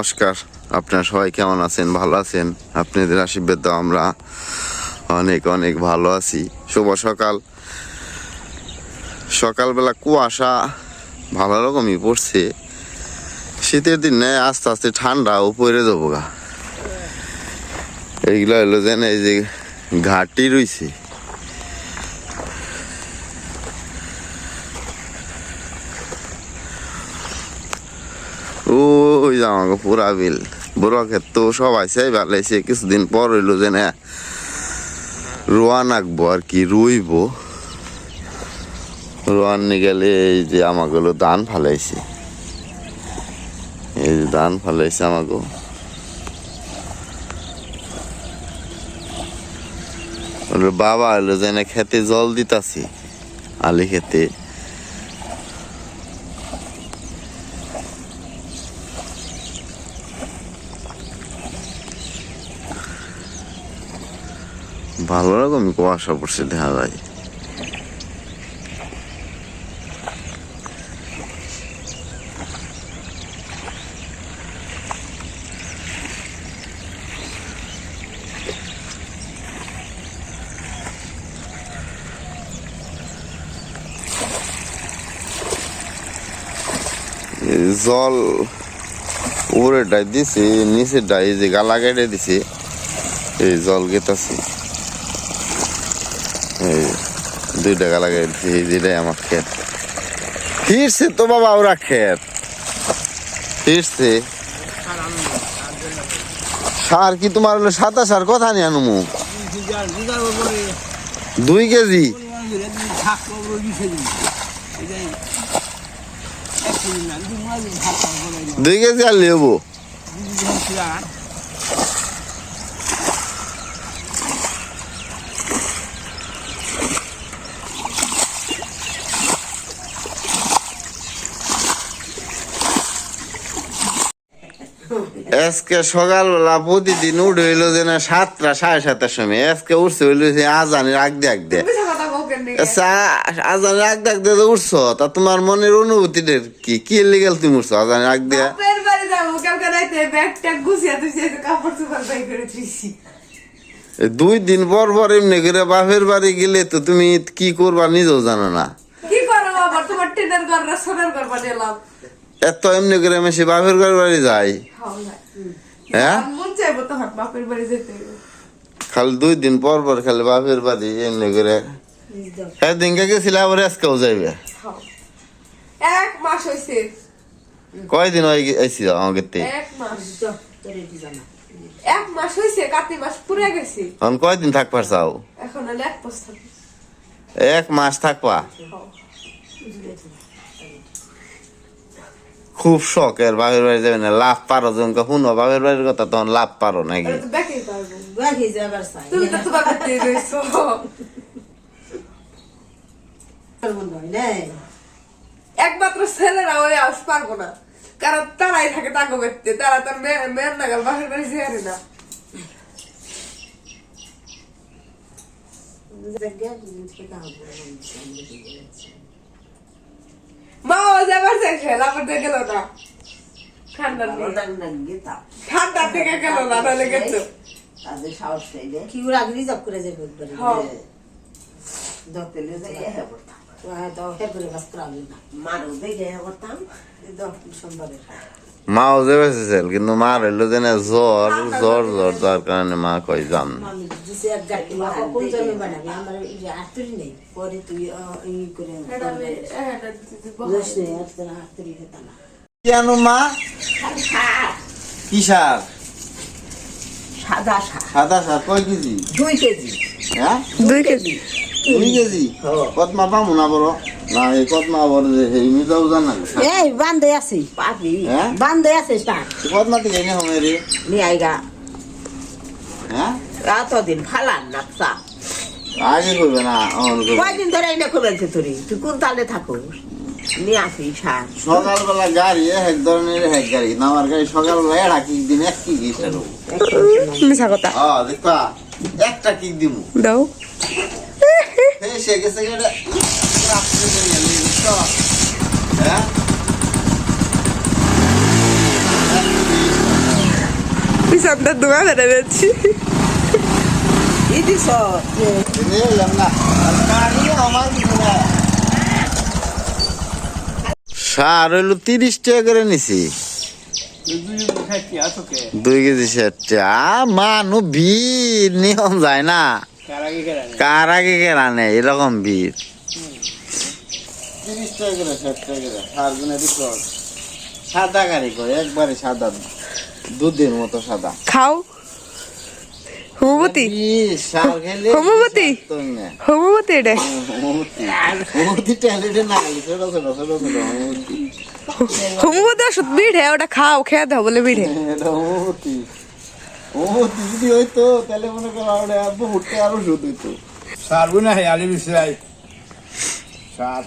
নমস্কার। আপনারা সবাই কেমন আছেন? ভালো আছেন? আপনাদের আশীর্বাদ আমরা অনেক অনেক ভালো আছি। শুভ সকাল। সকালবেলা কুয়াশা ভালো রকমই পড়ছে। শীতের দিন দিনে আস্তে আস্তে ঠান্ডা উপরে দেবো গা এইগুলো হলো যেন এই যে ঘাটি রইছে। ওই আমাকে পুরা বিল। বড় তো সবাই চাই ভালাইছে কিছুদিন পর হইল যে না, রোয়ান আঁকবো আর কি, রুইব। রোয়ান নিয়ে এই যে আমাগুলো ধান ফালাইছে। এই যে ধান ফালাইছে আমাকে। বাবা হলো যে না, খেতে জল দিতাছি, আলি খেতে। ভালো রকম কুয়াশা পড়ছে, দেখা যায়। জল উপরে ডাই দিছে নিচে ডাই যে গালা কেটে দিছি, এই জল গেতাছে এই দুই টাকা লাগাই যেটাই আমার ক্ষেত। ফিরছে তো বাবা ওরা খেত ফিরছে। সার কি তোমার হলো সাতা সার? কথা নিয়ে আনুমু। দুই কেজি। দুই কেজি আর লেবো। আজকে সকালবেলা প্রতিদিন উঠে হইল যে না সাতটা সাড়ে সাতটার সময়। আজকে উঠছে হইল যে আজানের আগ দিয়ে আগ দিয়ে আচ্ছা আজানের আগ দিয়ে আগ দিয়ে তো উঠছো। তা তোমার মনের অনুভূতিটা কি কি লিগেল তুমি উঠছো আজানের আগ দিয়ে বাপের বাড়ি যাব কালকে রাইতে ব্যাগ ট্যাগ গুছিয়ে তুই কাপড় চোপড় বাই করে দিয়েছি। এই দুই দিন পর পর এমনি করে বাপের বাড়ি গেলে তো তুমি কি করবা নিজেও জানো না। কি করো আবার? তোমার টেনের ঘর সোনার ঘর এত এমনি করে সে বাপের ঘর বাড়ি যাই। হ্যাঁ? মন চাইব তখন বাপের বাড়ি যেতে। খালি দুই দিন পর পর খালি বাপের বাড়ি এমনি করে। একদিনকে গেছিলে আবার আজকেও যাইবে? এক মাস হয়েছে কয়দিন হয়ে আইসি আমাকে এক মাস। এক মাস হয়েছে কাতি মাস পুরে গেছে। এখন কয়দিন থাকবার চাও? এখন এক মাস থাকবা। খুব শখের বাপের বাড়ি যাবে না লাভ পারো যখন শুনো বাপের বাড়ির কথা তখন লাভ পারো নাকি? একমাত্র ছেলেরা ওই আস পারব না কারণ তারাই থাকে তাকে ব্যক্তি তারা তো মেয়ের নাগাল বাপের বাড়ি না। মা ও চাইছে করতে গেল না। ঠান্ডা ঠান্ডা থেকে গেল না তাহলে গেছো। তাদের সাহস নেই কি ওরা আগে রিজার্ভ করে যাবে একবারে। হ্যাঁ। দতেলে যাই হ্যাঁ করতাম। তো করে করা না। মারও দেখে হ্যাঁ করতাম। সোমবারে। মাও যে বেঁচেছিল কিন্তু মার হইল যে না জ্বর জ্বর জ্বর যার কারণে মা কই যান? মা কোন মা? কি সার? সাদা শাক সাদা সার কয় কেজি? দুই কেজি। হ্যাঁ? দুই কেজি। দুই কেজি। কত মা পাবো না বড়? না এই কত মা বড় যে এই মিটাও জানা এই বান্ধে আছে। পাবি। হ্যাঁ? বান্ধে আছে কত মা থেকে এনে হবে রে নিয়ে আইগা। হ্যাঁ এতদিন ফালান না চা আগে করবে না কয়দিন ধরে এনে করেছে তুই তুই কোন তালে থাকো নিয়ে আসি শাক সকালবেলা গাড়ি এক ধরনের এক গাড়ি। না আমার গাড়ি সকালবেলা এরা কিক দিন এক কিক মিছা কথা। দেখবা একটা কিক দিমু। দাও। গেছে হ্যাঁ ধোঁয়া বেড়ে যাচ্ছি। সার হইল তিরিশ টাকা করে নিছি দুই কেজি ষাটটা মানু ভিড় নিয়ম যায় না কার আগে কেরা নেই এরকম ভিড় তিরিশ টাকা করে ষাট টাকা করে সার সাদা গাড়ি করে একবারে সাদা দুধের মতো সাদা। খাও। হোমবতী এটা। ওষুধ বিড়ে ওটা খাও খেয়ে দাও বলে বিড়ে হোমিওপ্যাথি যদি হইতো তাহলে মনে করো আমরা আরও ওষুধ হইতো। সারবো না হে আলি বিছরাই সার।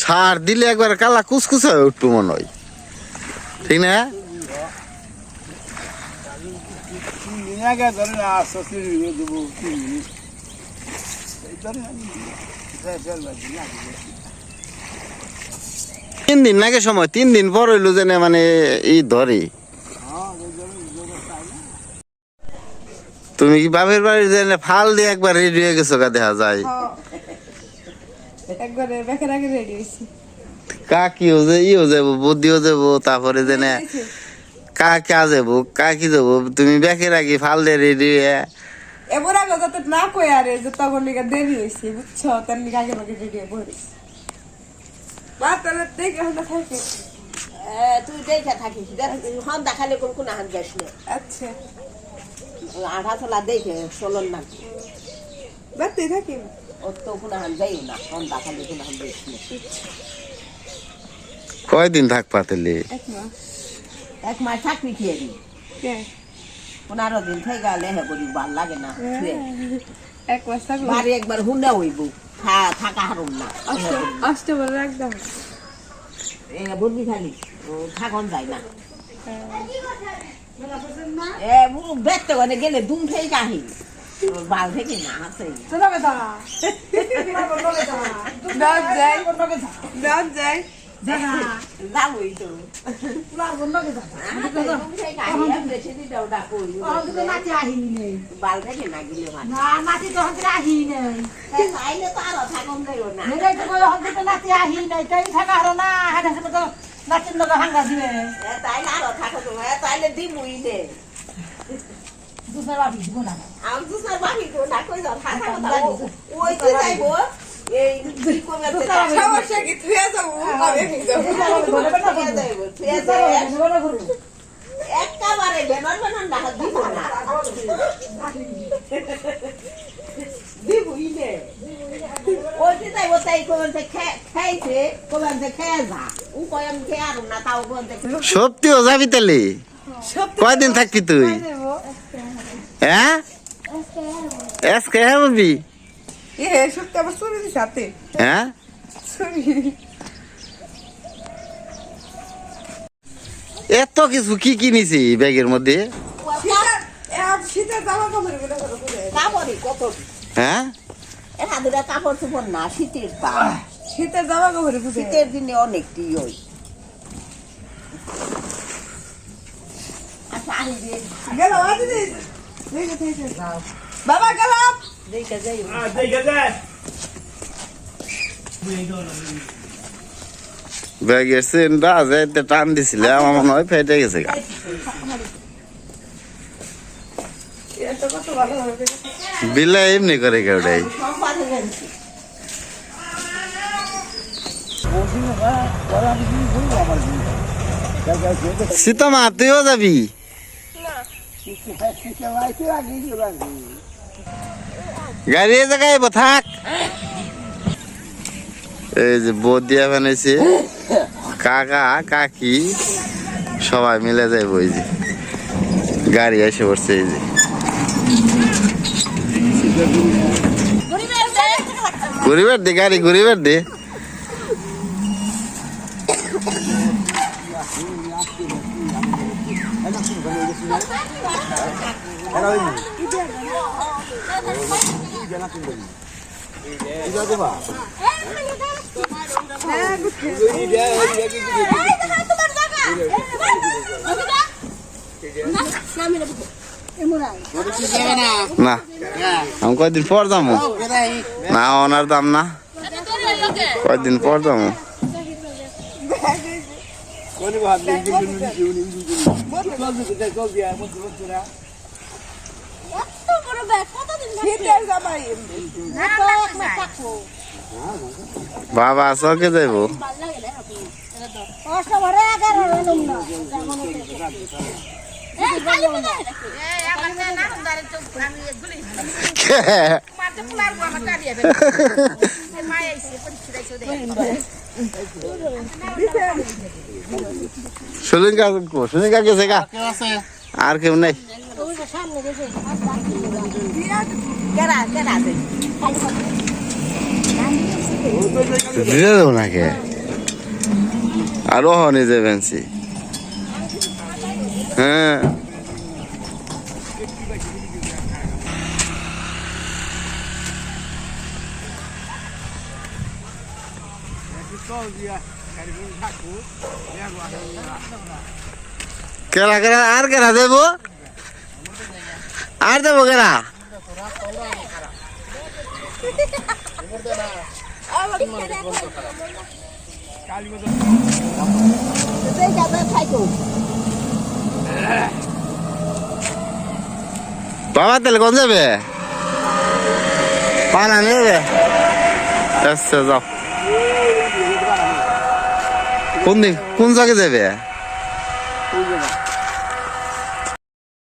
সার দিলে একবার কালা কুচকুচ হয়ে উঠবো মনে হয়। ঠিক না? তিন দিন আগে ধরে না দেবো তিন দিন এই ধরে আমি ফের ফের বাজি না তিন দিন লাগে সময়? তিন দিন পর হইল যেন মানে ই ধরে। তুমি কি বাপের বাড়ির যেন ফাল দিয়ে একবার রেডি হয়ে গেছো গা দেখা যায়। একবারে বেকার আগে রেডি হয়েছি। কাকিও যে ইও যাব বুদ্ধিও যাব তারপরে যেন কাকা যাব কাকি যাব তুমি ব্যাকের আগে ফাল দিয়ে রেডি হয়ে এবার আগে যাতে না কই আরে যে তখন নিকা দেরি হয়েছে বুঝছ? তার নিকা আগে আগে রেডি হয়ে বলিস বা তাহলে দেখে হলে থাকে। তুই দেখে থাকিস হন দেখালে কোন কোন হাত যাস না। আচ্ছা। আঠা চলা দেখে চলন না। বাড়তেই থাকি। ও তো কোন হাত যাইও না হন দেখালে কোন হাত যাইস না। কয়দিন থাক পাতেলে? এক মাস। এক মাস থাকবি খেয়ে দি কে? পনেরো দিন থেকে গেলে হে করি ভালো লাগে না শুয়ে। এক মাস থাকল? বাড়ি একবার হুন্ডা হইব থাকা হারুম না। আসতে বলে। একদম। বুঝবি খালি থাকন যায় না। এ বেতে মানে গেলে দুম থেকে আহি বাল থেকে না আছে। যায় যায় দুম থেকে আহি বেশি দিন ডাকো বাল থেকে না গেলে ভালো চাইলে তো আরও না। এ তাইলে আরও থাকো তো এ তাইলে দিমুই দে আমি স্যার বাকি তো না। কই যাও থাকা কথা ওই তো যাইবো। এই কি করবে সমস্যা কি থুয়ে যাব আমি কি যাব। একেবারে বেনর বেনর না দিব না। দিবই নে। ওই যে তাই কোন খাইছে কোন খেয়ে যা। ও কয় আমি খেয়ে আর না তাও কোন সত্যিও যাবি তাহলে কয়দিন থাকবি তুই? হ্যাঁ? আজকে হ্যাঁ বলবি? এ সত্যি আবার চুরি দিস হাতে হ্যাঁ? চুরি এত কিছু কি কিনেছি ব্যাগের মধ্যে? হ্যাঁ? কাপড় চোপড় না শীতের পা। শীতের জামা কাপড় বুঝে শীতের দিনে অনেকটি ওই। বাবা গেলাম। দেখে যাই দেখে যায় ব্যাগের চেনটা যাইতে টান দিছিলে আমার মনে হয় ফেটে গেছে গা। এটা কত ভালো হবে বিলা এমনি করে কেউটাই গেছি সীতামা তুইও যাবি গাড়ি এই জায়গায় থাক। এই যে বদিয়া বানাইছে। কাকা কাকি সবাই মিলে যাইব এই যে। গাড়ি এসে পড়ছে এই যে। ঘুরিবার দে। গাড়ি ঘুরিবার দে। না। আমি কয়দিন পর যাব না ওনার দাম না। কয়দিন পর যাব কোনি ভাত নেই কিন্তু নিচে উনি চল দিতে চল দিয়া মত মত না শীতের জামাই বাবা চকে যাইব? সুলিন কাকু কো সুলিন কাকে গেছে গা। আর কেউ নেই। দিয়ে দেবো নাকি? আরও হনি হ্যাঁ গাড়ি করে থাকব কেরা কেরা আর কেরা দেব? আর দেবো খাইতো বাবা তাহলে কোন যাবে? পানা নেবে। আচ্ছা যাও। কোন কোন জায়গায় যাবে?